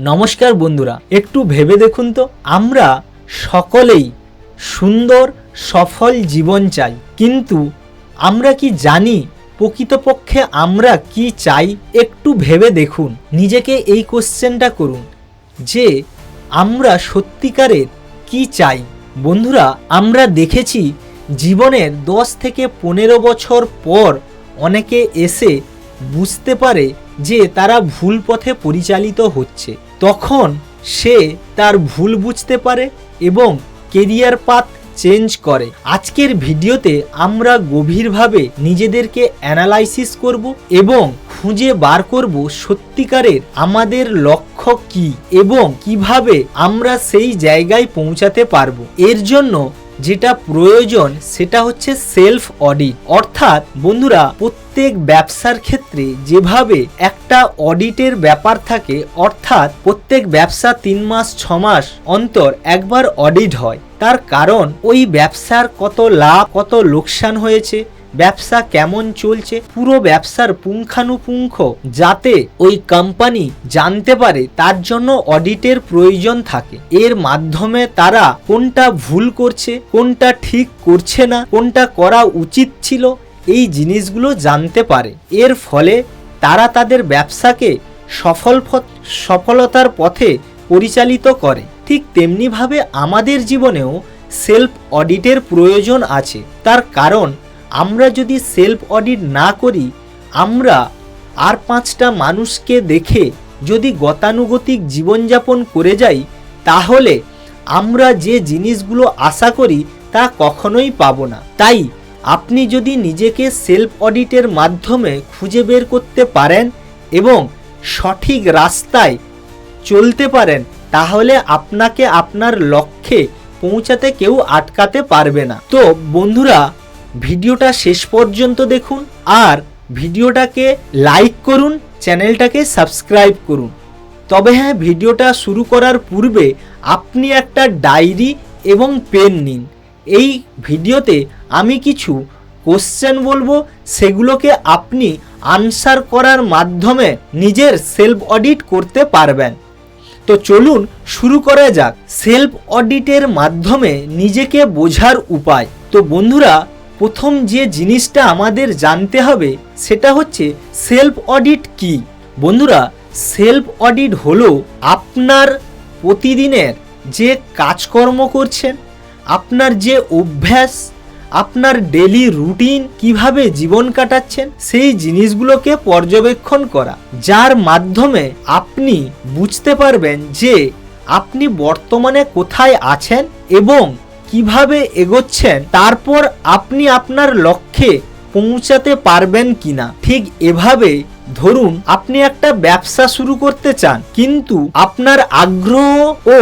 নমস্কার বন্ধুরা, একটু ভেবে দেখুন তো, আমরা সকলেই সুন্দর, সফল জীবন চাই। কিন্তু আমরা কি জানি প্রকৃতপক্ষে আমরা কি চাই? একটু ভেবে দেখুন, নিজেকে এই কোশ্চেনটা করুন, যে আমরা সত্যিকারের কি চাই? বন্ধুরা, আমরা দেখেছি জীবনের দশ থেকে পনেরো বছর পর অনেকে এসে বুঝতে পারে যে তারা ভুল পথে পরিচালিত হচ্ছে। তখন সে তার ভুল বুঝতে পারে এবং কেরিয়ার পাথ চেঞ্জ করে। আজকের ভিডিওতে আমরা গভীরভাবে নিজেদেরকে অ্যানালাইসিস করব এবং খুঁজে বার করব সত্যিকারের আমাদের লক্ষ্য কি এবং কীভাবে আমরা সেই জায়গায় পৌঁছাতে পারব। এর জন্য যেটা প্রয়োজন সেটা হচ্ছে সেলফ অডিট অর্থাৎ বন্ধুরা, প্রত্যেক ব্যবসার ক্ষেত্রে যেভাবে একটা অডিটের ব্যাপার থাকে, অর্থাৎ প্রত্যেক ব্যবসা তিন মাস, ছ মাস অন্তর একবার অডিট হয়। তার কারণ, ওই ব্যবসার কত লাভ, কত লোকসান হয়েছে ব্যবসা কেমন চলছে? পুরো ব্যবসার পুঙ্খানুপুঙ্খ যাতে ওই কোম্পানি জানতে পারে, তার জন্য অডিটের প্রয়োজন থাকে। এর মাধ্যমে তারা কোনটা ভুল করছে, কোনটা ঠিক করছে না, কোনটা করা উচিত ছিল, এই জিনিসগুলো জানতে পারে। এর ফলে তারা তাদের ব্যবসাকে সফল সফলতার পথে পরিচালিত করে। ঠিক তেমনিভাবে আমাদের জীবনেও সেলফ অডিটের প্রয়োজন আছে। তার কারণ আমরা যদি সেলফ অডিট না করি, আমরা আর পাঁচটা মানুষকে দেখে যদি গতানুগতিক জীবনযাপন করে যাই, তাহলে আমরা যে জিনিসগুলো আশা করি তা কখনোই পাব না। তাই আপনি যদি নিজেকে সেলফ অডিটের মাধ্যমে খুঁজে বের করতে পারেন এবং সঠিক রাস্তায় চলতে পারেন, তাহলে আপনাকে আপনার লক্ষ্যে পৌঁছাতে কেউ আটকাতে পারবে না। তো বন্ধুরা ভিডিওটা শেষ পর্যন্ত দেখুন আর ভিডিওটাকে লাইক করুন চ্যানেলটাকে সাবস্ক্রাইব করুন। তবে হ্যাঁ ভিডিওটা শুরু করার পূর্বে আপনি একটা ডায়েরি এবং পেন নিন। এই ভিডিওতে আমি কিছু কোশ্চেন বলব, সেগুলোকে আপনি আনসার করার মাধ্যমে নিজের সেলফ অডিট করতে পারবেন। তো চলুন শুরু করা যাক। সেলফ অডিটের মাধ্যমে নিজেকে বোঝার উপায়। তো বন্ধুরা প্রথম যে জিনিসটা আমাদের জানতে হবে, সেটা হচ্ছে সেলফ অডিট কি? বন্ধুরা সেলফ অডিট হলো আপনার প্রতিদিনের যে কাজকর্ম করছেন, আপনার যে অভ্যাস, আপনার ডেলি রুটিন কীভাবে জীবন কাটাচ্ছেন, সেই জিনিসগুলোকে পর্যবেক্ষণ করা। যার মাধ্যমে আপনি বুঝতে পারবেন যে আপনি বর্তমানে কোথায় আছেন এবং কীভাবে এগোচ্ছেন, তারপর আপনি আপনার লক্ষ্যে পৌঁছাতে পারবেন কিনা। ঠিক এভাবে ধরুন, আপনি একটা ব্যবসা শুরু করতে চান, কিন্তু আপনার আগ্রহ ও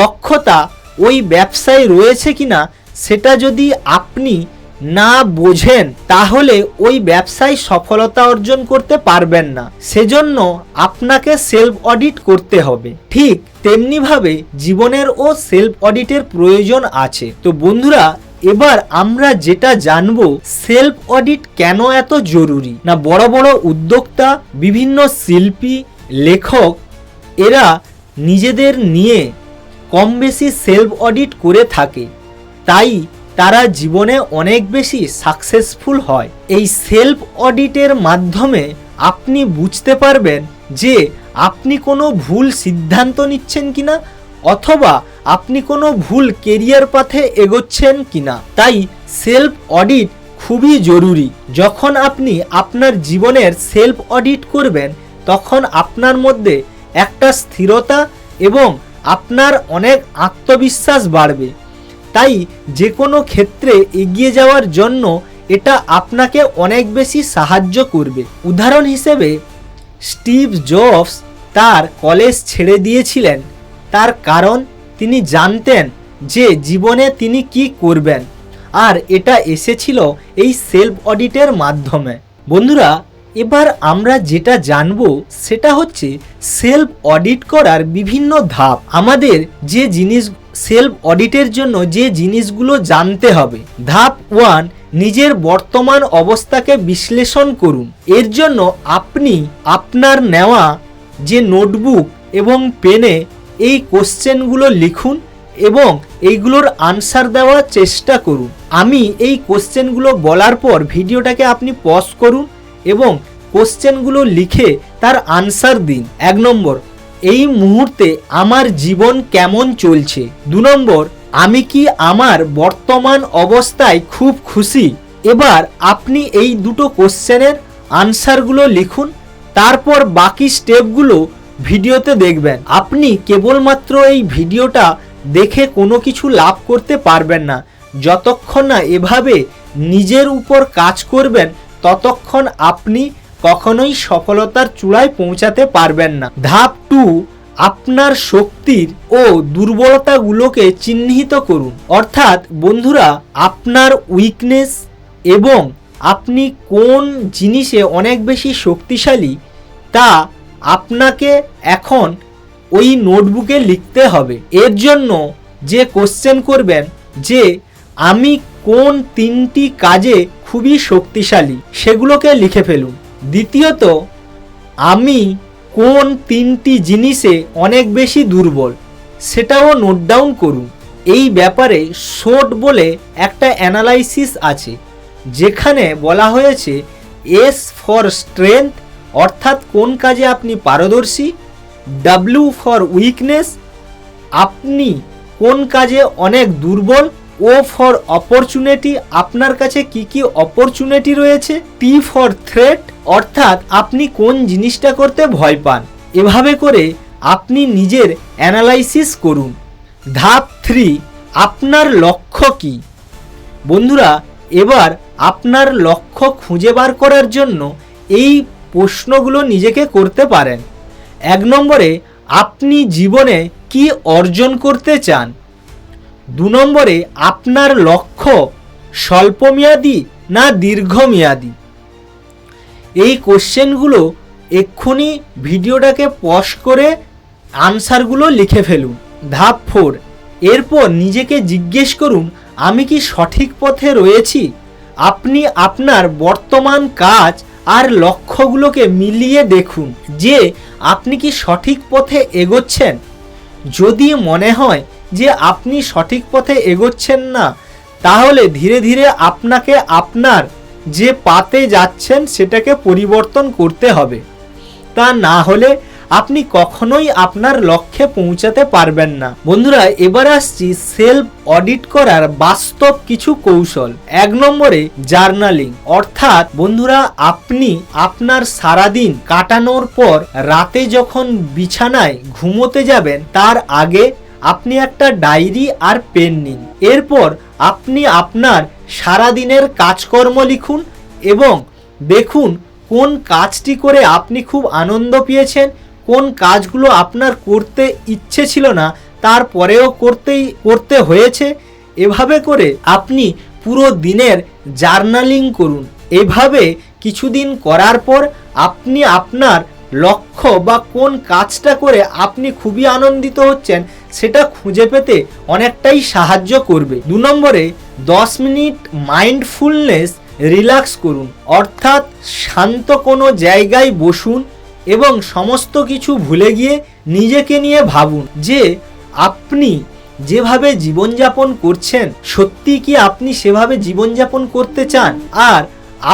দক্ষতা ওই ব্যবসায় রয়েছে কিনা, সেটা যদি আপনি না বোঝেন, তাহলে ওই ব্যবসায় সফলতা অর্জন করতে পারবেন না। সেজন্য আপনাকে সেলফ অডিট করতে হবে। ঠিক তেমনিভাবে জীবনেরও সেলফ অডিটের প্রয়োজন আছে। তো বন্ধুরা, এবার আমরা যেটা জানব সেলফ অডিট কেন এত জরুরি? না বড় বড় উদ্যোক্তা, বিভিন্ন শিল্পী, লেখক, এরা নিজেদের নিয়ে কম বেশি সেলফ অডিট করে থাকে। তাই তারা জীবনে অনেক বেশি সাকসেসফুল হয়। এই সেলফ অডিটের মাধ্যমে আপনি বুঝতে পারবেন যে আপনি কোনো ভুল সিদ্ধান্ত নিচ্ছেন কিনা অথবা আপনি কোনো ভুল কেরিয়ার পাথে এগোচ্ছেন কিনা। তাই সেলফ অডিট খুবই জরুরি। যখন আপনি আপনার জীবনের সেলফ অডিট করবেন, তখন আপনার মধ্যে একটা স্থিরতা এবং আপনার অনেক আত্মবিশ্বাস বাড়বে। তাই যে কোনো ক্ষেত্রে এগিয়ে যাওয়ার জন্য এটা আপনাকে অনেক বেশি সাহায্য করবে। উদাহরণ হিসেবে, স্টিভ জবস তার কলেজ ছেড়ে দিয়েছিলেন। তার কারণ, তিনি জানতেন যে জীবনে তিনি কি করবেন। আর এটা এসেছিল এই সেলফ অডিটের মাধ্যমে। বন্ধুরা, এবার আমরা যেটা জানব, সেটা হচ্ছে সেলফ অডিট করার বিভিন্ন ধাপ। আমাদের যে জিনিস সেলফ অডিটের জন্য যে জিনিসগুলো জানতে হবে। ধাপ ওয়ান নিজের বর্তমান অবস্থাকে বিশ্লেষণ করুন। এর জন্য আপনি আপনার নেওয়া যে নোটবুক এবং পেনে এই কোশ্চেনগুলো লিখুন এবং এইগুলোর আনসার দেওয়ার চেষ্টা করুন। আমি এই কোশ্চেনগুলো বলার পর ভিডিওটাকে আপনি পজ করুন এবং কোশ্চেনগুলো লিখে তার আনসার দিন। এক নম্বর এই মুহূর্তে আমার জীবন কেমন চলছে? দু নম্বর, আমি কি আমার বর্তমান অবস্থায় খুব খুশি? এবার আপনি এই দুটো কোশ্চেনের আনসারগুলো লিখুন, তারপর বাকি স্টেপগুলো ভিডিওতে দেখবেন। আপনি কেবলমাত্র এই ভিডিওটা দেখে কোনো কিছু লাভ করতে পারবেন না। যতক্ষণ না এভাবে নিজের উপর কাজ করবেন, ততক্ষণ আপনি কখনোই সফলতার চূড়ায় পৌঁছাতে পারবেন না। ধাপ টু আপনার শক্তির ও দুর্বলতাগুলোকে চিহ্নিত করুন। অর্থাৎ, বন্ধুরা, আপনার উইকনেস এবং আপনি কোন জিনিসে অনেক বেশি শক্তিশালী, তা আপনাকে এখন ওই নোটবুকে লিখতে হবে। এর জন্য যে কোশ্চেন করবেন, যে আমি কোন তিনটি কাজে খুবই শক্তিশালী, সেগুলোকে লিখে ফেলুন। দ্বিতীয়ত, আমি কোন তিনটি জিনিসে অনেক বেশি দুর্বল, সেটাও নোট ডাউন করুন। এই ব্যাপারে শোট বলে একটা অ্যানালাইসিস আছে, যেখানে বলা হয়েছে এস ফর স্ট্রেংথ অর্থাৎ কোন কাজে আপনি পারদর্শী ডাব্লিউ ফর উইকনেস আপনি কোন কাজে অনেক দুর্বল ও ফর অপরচুনিটি আপনার কাছে কি কি অপরচুনিটি রয়েছে টি ফর থ্রেট অর্থাৎ আপনি কোন জিনিসটা করতে ভয় পান, এভাবে করে আপনি নিজের অ্যানালাইসিস করুন। ধাপ থ্রি, আপনার লক্ষ্য কি? বন্ধুরা, এবার আপনার লক্ষ্য খুঁজে বার করার জন্য এই প্রশ্নগুলো নিজেকে করতে পারেন। এক নম্বরে, আপনি জীবনে কি অর্জন করতে চান? দু নম্বরে, আপনার লক্ষ্য স্বল্পমেয়াদী না দীর্ঘমেয়াদী? এই কোশ্চেনগুলো এক্ষুনি ভিডিওটাকে পজ করে আনসারগুলো লিখে ফেলুন। ধাপ ফোর, এরপর নিজেকে জিজ্ঞেস করুন, আমি কি সঠিক পথে রয়েছি? আপনি আপনার বর্তমান কাজ আর লক্ষ্যগুলোকে মিলিয়ে দেখুন, যে আপনি কি সঠিক পথে এগোচ্ছেন। যদি মনে হয় যে আপনি সঠিক পথে এগোচ্ছেন না, তাহলে ধীরে ধীরে আপনাকে আপনার যে পাতে যাচ্ছেন সেটাকে পরিবর্তন করতে হবে। তা না হলে আপনি কখনোই আপনার লক্ষ্যে পৌঁছাতে পারবেন না। বন্ধুরা, এবার আসছি সেলফ অডিট করার বাস্তব কিছু কৌশল। এক নম্বরে জার্নালিং অর্থাৎ বন্ধুরা, আপনি আপনার সারাদিন কাটানোর পর রাতে যখন বিছানায় ঘুমোতে যাবেন, তার আগে আপনি একটা ডায়েরি আর পেন নিন। এরপর আপনি আপনার সারাদিনের কাজকর্ম লিখুন এবং দেখুন কোন কাজটি করে আপনি খুব আনন্দ পেয়েছেন, কোন কাজগুলো আপনার করতে ইচ্ছে ছিল না, তারপরেও করতেই, করতে হয়েছে। এভাবে করে আপনি পুরো দিনের জার্নালিং করুন। এভাবে কিছুদিন করার পর আপনি আপনার লক্ষ্য বা কোন কাজটা করে আপনি খুবই আনন্দিত হচ্ছেন সেটা খুঁজে পেতে অনেকটাই সাহায্য করবে। দু নম্বরে, দশ মিনিট মাইন্ডফুলনেস রিল্যাক্স করুন, অর্থাৎ শান্ত কোনো জায়গায় বসুন এবং সমস্ত কিছু ভুলে গিয়ে নিজেকে নিয়ে ভাবুন যে আপনি যেভাবে জীবনযাপন করছেন, সত্যি কি আপনি সেভাবে জীবনযাপন করতে চান? আর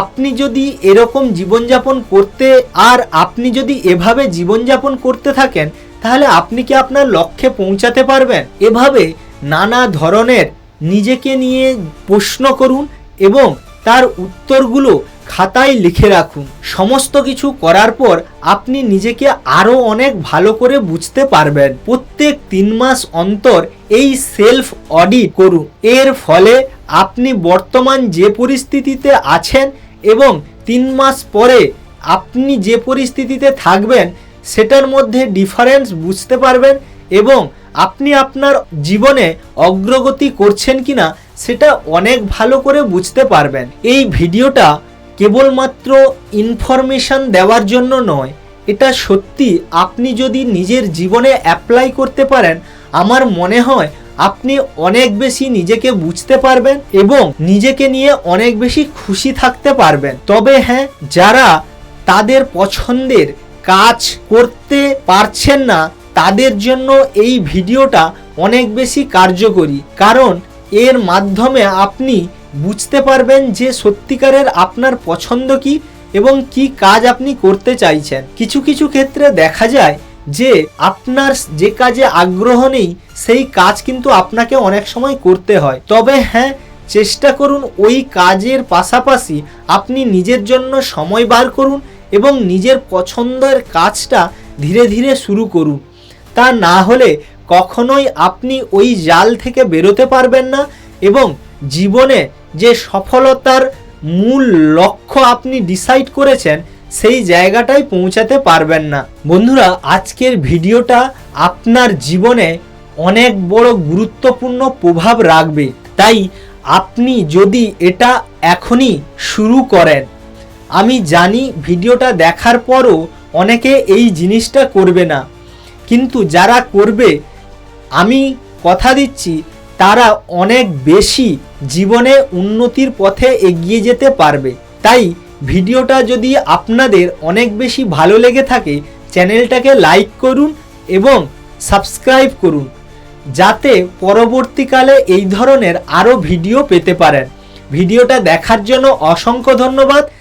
আপনি যদি এরকম জীবনযাপন করতে, আর আপনি যদি এভাবে জীবনযাপন করতে থাকেন তাহলে আপনি কি আপনার লক্ষ্যে পৌঁছাতে পারবেন? এভাবে নানা ধরনের নিজেকে নিয়ে প্রশ্ন করুন এবং তার উত্তরগুলো খাতায় লিখে রাখুন। সমস্ত কিছু করার পর আপনি নিজেকে আরও অনেক ভালো করে বুঝতে পারবেন। প্রত্যেক তিন মাস অন্তর এই সেলফ অডিট করুন। এর ফলে আপনি বর্তমান যে পরিস্থিতিতে আছেন এবং তিন মাস পরে আপনি যে পরিস্থিতিতে থাকবেন সেটার মধ্যে ডিফারেন্স বুঝতে পারবেন এবং আপনি আপনার জীবনে অগ্রগতি করছেন কি না সেটা অনেক ভালো করে বুঝতে পারবেন। এই ভিডিওটা কেবলমাত্র ইনফরমেশন দেওয়ার জন্য নয়, এটা সত্যি আপনি যদি নিজের জীবনে অ্যাপ্লাই করতে পারেন, আমার মনে হয় আপনি অনেক বেশি নিজেকে বুঝতে পারবেন এবং নিজেকে নিয়ে অনেক বেশি খুশি থাকতে পারবেন। তবে হ্যাঁ যারা তাদের পছন্দের কাজ করতে পারছেন না, তাদের জন্য এই ভিডিওটা অনেক বেশি কার্যকরী। কারণ এর মাধ্যমে আপনি বুঝতে পারবেন যে সত্যিকারের আপনার পছন্দ কি এবং কি কাজ আপনি করতে চাইছেন। কিছু কিছু ক্ষেত্রে দেখা যায় যে আপনার যে কাজে আগ্রহ নেই, সেই কাজ কিন্তু আপনাকে অনেক সময় করতে হয়। তবে হ্যাঁ চেষ্টা করুন ওই কাজের পাশাপাশি আপনি নিজের জন্য সময় বার করুন এবং নিজের পছন্দের কাজটা ধীরে ধীরে শুরু করুন। তা না হলে কখনোই আপনি ওই জাল থেকে বেরোতে পারবেন না এবং জীবনে যে সফলতার মূল লক্ষ্য আপনি ডিসাইড করেছেন, সেই জায়গাটায় পৌঁছাতে পারবেন না। বন্ধুরা, আজকের ভিডিওটা আপনার জীবনে অনেক বড় গুরুত্বপূর্ণ প্রভাব রাখবে। তাই আপনি যদি এটা এখনই শুরু করেন আমি জানি ভিডিওটা দেখার পরও অনেকে এই জিনিসটা করবে না। কিন্তু যারা করবে, আমি কথা দিচ্ছি, তারা অনেক বেশি জীবনে উন্নতির পথে এগিয়ে যেতে পারবে। তাই ভিডিওটা যদি আপনাদের অনেক বেশি ভালো লেগে থাকে, চ্যানেলটাকে লাইক করুন এবং সাবস্ক্রাইব করুন, যাতে পরবর্তীকালে এই ধরনের আরও ভিডিও পেতে পারেন। ভিডিওটা দেখার জন্য অসংখ্য ধন্যবাদ।